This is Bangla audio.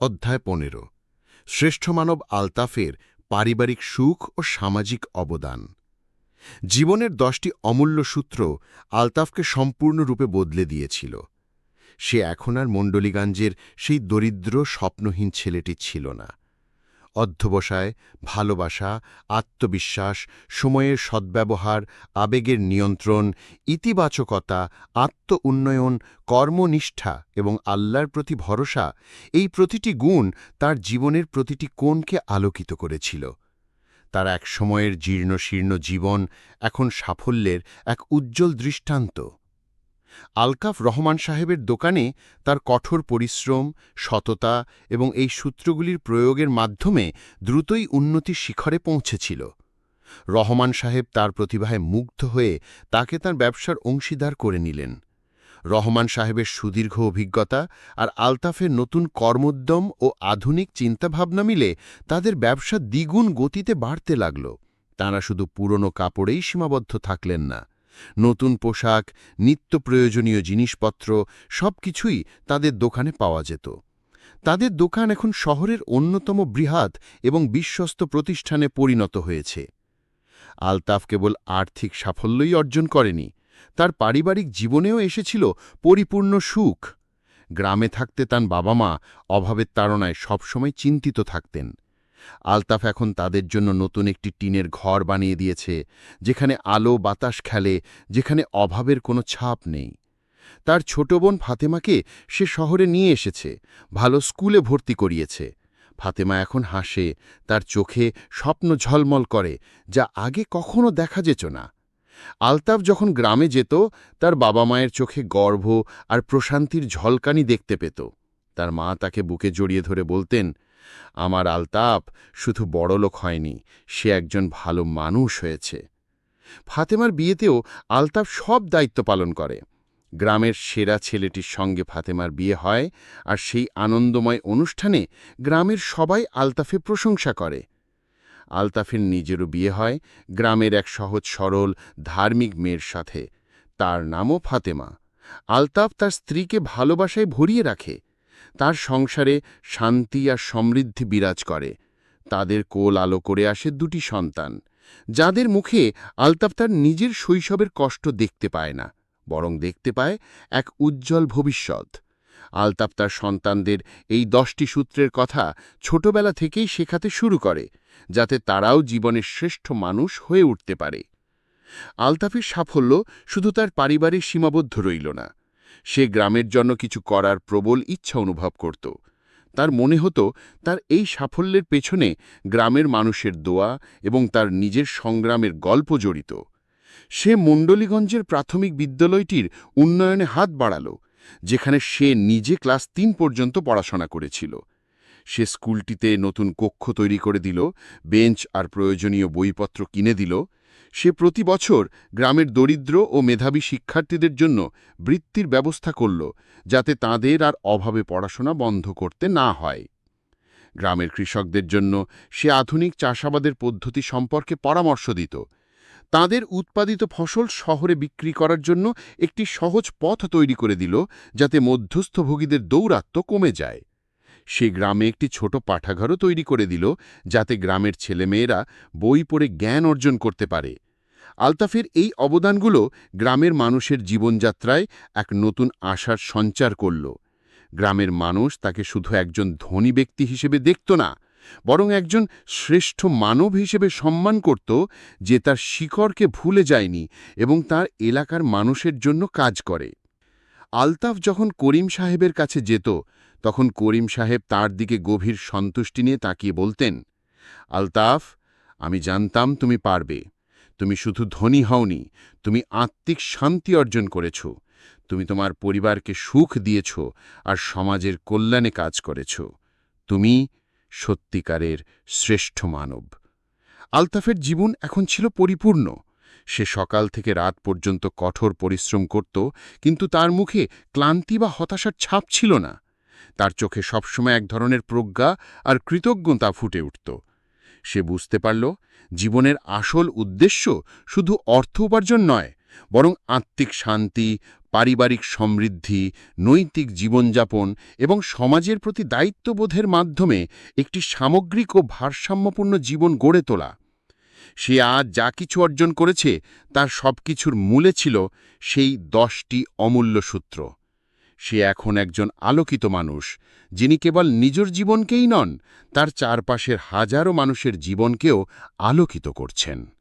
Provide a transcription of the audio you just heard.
অধ্যায় পনেরো। শ্রেষ্ঠ মানব আলতাফের পারিবারিক সুখ ও সামাজিক অবদান। জীবনের দশটি অমূল্য সূত্র আলতাফকে সম্পূর্ণরূপে বদলে দিয়েছিল। সে এখন আর মণ্ডলীগঞ্জের সেই দরিদ্র, স্বপ্নহীন ছেলেটি ছিল না। অধ্যবসায়, ভালোবাসা, আত্মবিশ্বাস, সময়ের সদ্ব্যবহার, আবেগের নিয়ন্ত্রণ, ইতিবাচকতা, আত্ম উন্নয়ন, কর্মনিষ্ঠা এবং আল্লাহর প্রতি ভরসা এই প্রতিটি গুণ তার জীবনের প্রতিটি কোণকে আলোকিত করেছিল। তার এক সময়ের জীর্ণশীর্ণ জীবন এখন সাফল্যের এক উজ্জ্বল দৃষ্টান্ত। আলকাফ রহমান সাহেবের দোকানে তার কঠোর পরিশ্রম, সততা এবং এই সূত্রগুলির প্রয়োগের মাধ্যমে দ্রুতই উন্নতির শিখরে পৌঁছেছিল। রহমান সাহেব তার প্রতিভায় মুগ্ধ হয়ে তাকে তার ব্যবসার অংশীদার করে নিলেন। রহমান সাহেবের সুদীর্ঘ অভিজ্ঞতা আর আলতাফের নতুন কর্মোদ্যম ও আধুনিক চিন্তাভাবনা মিলে তাদের ব্যবসা দ্বিগুণ গতিতে বাড়তে লাগল। তাঁরা শুধু পুরনো কাপড়েই সীমাবদ্ধ থাকলেন না। নতুন পোশাক, নিত্য প্রয়োজনীয় জিনিসপত্র সব কিছুই তাদের দোকানে পাওয়া যেত। তাদের দোকান এখন শহরের অন্যতম বৃহৎ এবং বিশ্বস্ত প্রতিষ্ঠানে পরিণত হয়েছে। আলতাফ কেবল আর্থিক সাফল্যই অর্জন করেনি, তার পারিবারিক জীবনেও এসেছিল পরিপূর্ণ সুখ। গ্রামে থাকতে তার বাবা মা অভাবের তাড়নায় সবসময় চিন্তিত থাকতেন। আলতাফ এখন তাদের জন্য নতুন একটি টিনের ঘর বানিয়ে দিয়েছে, যেখানে আলো বাতাস খেলে, যেখানে অভাবের কোনো ছাপ নেই। তার ছোট বোন ফাতেমাকে সে শহরে নিয়ে এসেছে, ভালো স্কুলে ভর্তি করিয়েছে। ফাতেমা এখন হাসে, তার চোখে স্বপ্ন ঝলমল করে, যা আগে কখনো দেখা যেত না। আলতাফ যখন গ্রামে যেত, তার বাবা মায়ের চোখে গর্ভ আর প্রশান্তির ঝলকানি দেখতে পেত। তার মা তাকে বুকে জড়িয়ে ধরে বলতেন আমার আলতাপ শুধু বড়লোক হয়নি, সে একজন ভালো মানুষ হয়েছে। ফাতেমার বিয়েতেও আলতাপ সব দায়িত্ব পালন করে। গ্রামের সেরা ছেলেটির সঙ্গে ফাতেমার বিয়ে হয় আর সেই আনন্দময় অনুষ্ঠানে গ্রামের সবাই আলতাফে প্রশংসা করে। আলতাফের নিজেরও বিয়ে হয় গ্রামের এক সহজ সরল ধার্মিক মেয়ের সাথে। তার নামও ফাতেমা। আলতাফ তার স্ত্রীকে ভালোবাসায় ভরিয়ে রাখে। তার সংসারে শান্তি আর সমৃদ্ধি বিরাজ করে। তাদের কোল আলো করে আসে দুটি সন্তান, যাদের মুখে আলতাফ তার নিজের শৈশবের কষ্ট দেখতে পায় না, বরং দেখতে পায় এক উজ্জ্বল ভবিষ্যৎ। আলতাফ তার সন্তানদের এই দশটি সূত্রের কথা ছোটবেলা থেকেই শেখাতে শুরু করে, যাতে তারাও জীবনের শ্রেষ্ঠ মানুষ হয়ে উঠতে পারে। আলতাফের সাফল্য শুধু তার পারিবারিক সীমাবদ্ধ রইল না সে গ্রামের জন্য কিছু করার প্রবল ইচ্ছা অনুভব করত। তার মনে হতো তার এই সাফল্যের পেছনে গ্রামের মানুষের দোয়া এবং তার নিজের সংগ্রামের গল্প জড়িত। সে মণ্ডলীগঞ্জের প্রাথমিক বিদ্যালয়টির উন্নয়নে হাত বাড়াল, যেখানে সে নিজে ক্লাস তিন পর্যন্ত পড়াশোনা করেছিল। সে স্কুলটিতে নতুন কক্ষ তৈরি করে দিল, বেঞ্চ আর প্রয়োজনীয় বইপত্র কিনে দিল সে প্রতি বছর গ্রামের দরিদ্র ও মেধাবী শিক্ষার্থীদের জন্য বৃত্তির ব্যবস্থা করল, যাতে তাদের আর অভাবে পড়াশোনা বন্ধ করতে না হয়। গ্রামের কৃষকদের জন্য সে আধুনিক চাষাবাদের পদ্ধতি সম্পর্কে পরামর্শ দিত। তাদের উৎপাদিত ফসল শহরে বিক্রি করার জন্য একটি সহজ পথ তৈরি করে দিল, যাতে মধ্যস্থভোগীদের দৌরাত্ম্য কমে যায়। সে গ্রামে একটি ছোট পাঠাঘরও তৈরি করে দিল, যাতে গ্রামের ছেলেমেয়েরা বই পড়ে জ্ঞান অর্জন করতে পারে। আলতাফের এই অবদানগুলো গ্রামের মানুষের জীবনযাত্রায় এক নতুন আশার সঞ্চার করল। গ্রামের মানুষ তাকে শুধু একজন ধনী ব্যক্তি হিসেবে দেখত না, বরং একজন শ্রেষ্ঠ মানব হিসেবে সম্মান করত, যে তার শিকড়কে ভুলে যায়নি এবং তার এলাকার মানুষের জন্য কাজ করে। আলতাফ যখন করিম সাহেবের কাছে যেত, তখন করিম সাহেব তার দিকে গভীর সন্তুষ্টি নিয়ে তাকিয়ে বলতেন, আলতাফ, আমি জানতাম তুমি পারবে। তুমি শুধু ধনী হওনি, তুমি আত্মিক শান্তি অর্জন করেছ। তুমি তোমার পরিবারকে সুখ দিয়েছ আর সমাজের কল্যাণে কাজ করেছ। তুমি সত্যিকারের শ্রেষ্ঠ মানব। আলতাফের জীবন এখন ছিল পরিপূর্ণ। সে সকাল থেকে রাত পর্যন্ত কঠোর পরিশ্রম করত, কিন্তু তার মুখে ক্লান্তি বা হতাশার ছাপ ছিল না। তার চোখে সবসময় এক ধরনের প্রজ্ঞা আর কৃতজ্ঞতা ফুটে উঠত। সে বুঝতে পারল, জীবনের আসল উদ্দেশ্য শুধু অর্থ উপার্জন নয়, বরং আত্মিক শান্তি, পারিবারিক সমৃদ্ধি, নৈতিক জীবনযাপন এবং সমাজের প্রতি দায়িত্ববোধের মাধ্যমে একটি সামগ্রিক ও ভারসাম্যপূর্ণ জীবন গড়ে তোলা। সে আজ যা কিছু অর্জন করেছে, তার সব কিছুর মূলে ছিল সেই দশটি অমূল্য সূত্র। সে এখন একজন আলোকিত মানুষ, যিনি কেবল নিজের জীবনকেই নন, তার চারপাশের হাজারো মানুষের জীবনকেও আলোকিত করছেন।